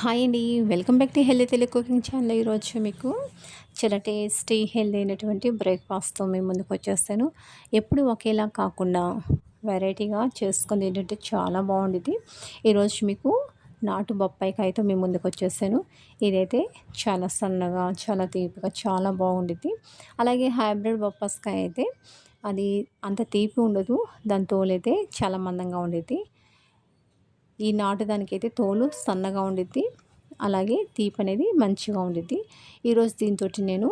Hi అండి. Welcome back to healthy Telugu cooking channel. ఈరోజు మీకు చాలా టేస్టీ హెల్దీ అయినటువంటి బ్రేక్ఫాస్ట్తో మేము ముందుకు వచ్చేస్తాను. ఎప్పుడు ఒకేలా కాకుండా వెరైటీగా చేసుకుని ఏంటంటే చాలా బాగుండేది ఈరోజు మీకు నాటు బొప్పాయికాయతో మేము ముందుకు వచ్చేసాను ఇదైతే చాలా సన్నగా చాలా తీపిగా చాలా బాగుండేది అలాగే హైబ్రిడ్ బొప్పాస్కాయ అయితే అది అంత తీపి ఉండదు. దాని తోలైతే చాలా మందంగా ఉండేది ఈ నాటుదానికైతే తోలు సన్నగా ఉండిద్ది. అలాగే తీపి అనేది మంచిగా ఉండిద్ది. ఈరోజు దీంతో నేను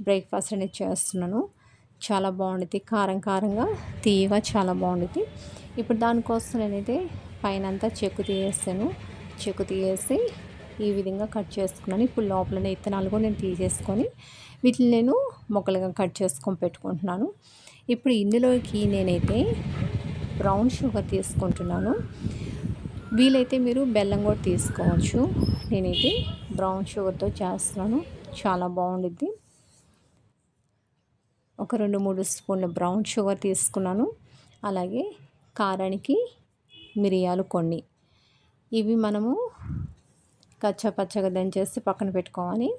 బ్రేక్ఫాస్ట్ అనేది చేస్తున్నాను. చాలా బాగుండిద్ది. కారం కారంగా తీయగా చాలా బాగుండిద్ది. ఇప్పుడు దానికోసం నేనైతే పైన అంతా చెక్కు తీయేస్తాను చెక్కు తీయేసి ఈ విధంగా కట్ చేసుకున్నాను. ఇప్పుడు లోపలనే ఇత్తనాలు కూడా నేను తీసేసుకొని వీటిని నేను మొక్కలుగా కట్ చేసుకొని పెట్టుకుంటున్నాను. ఇప్పుడు ఇందులోకి నేనైతే బ్రౌన్ షుగర్ తీసుకుంటున్నాను. వీలైతే మీరు బెల్లం కూడా తీసుకోవచ్చు. నేనైతే బ్రౌన్ షుగర్తో చేస్తున్నాను. చాలా బాగుండిద్ది. ఒక రెండు మూడు స్పూన్ల బ్రౌన్ షుగర్ తీసుకున్నాను. అలాగే కారానికి మిరియాలు కొన్ని. ఇవి మనము కచ్చపచ్చగా దంచేసి పక్కన పెట్టుకోవాలి.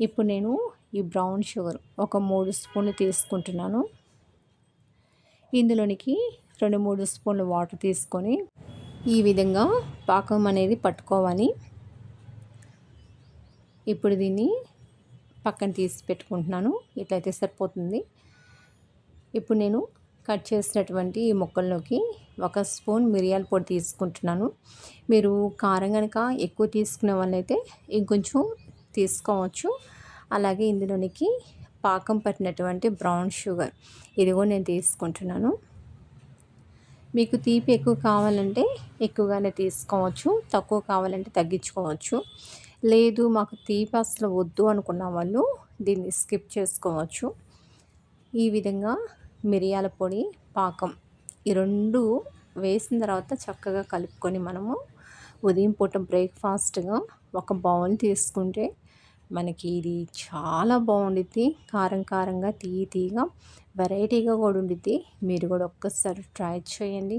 ఇప్పుడు నేను ఈ బ్రౌన్ షుగర్ ఒక మూడు స్పూన్లు తీసుకుంటున్నాను. ఇందులోనికి రెండు మూడు స్పూన్లు వాటర్ తీసుకొని ఈ విధంగా పాకం అనేది పట్టుకోవాలి. ఇప్పుడు దీన్ని పక్కన తీసి పెట్టుకుంటున్నాను. ఇట్లయితే సరిపోతుంది. ఇప్పుడు నేను కట్ చేసినటువంటి ఈ ముక్కల్లోకి ఒక స్పూన్ మిరియాల పొడి తీసుకుంటున్నాను. మీరు కారం కనుక ఎక్కువ తీసుకునే వాళ్ళైతే ఇంకొంచెం తీసుకోవచ్చు. అలాగే ఇందులోనికి పాకం పట్టినటువంటి బ్రౌన్ షుగర్ ఇది కూడా నేను తీసుకుంటున్నాను. మీకు తీపి ఎక్కువ కావాలంటే ఎక్కువగానే తీసుకోవచ్చు. తక్కువ కావాలంటే తగ్గించుకోవచ్చు. లేదు మాకు తీపి అసలు వద్దు అనుకున్న వాళ్ళు దీన్ని స్కిప్ చేసుకోవచ్చు. ఈ విధంగా మిరియాల పొడి పాకం ఈ రెండు వేసిన తర్వాత చక్కగా కలుపుకొని మనము ఉదయం పూట బ్రేక్ఫాస్ట్గా ఒక బౌల్ తీసుకుంటే మనకి ఇది చాలా బాగుండిద్ది. కారం కారంగా తీయ తీయగా వెరైటీగా కూడా ఉండిద్ది. మీరు కూడా ఒక్కసారి ట్రై చేయండి.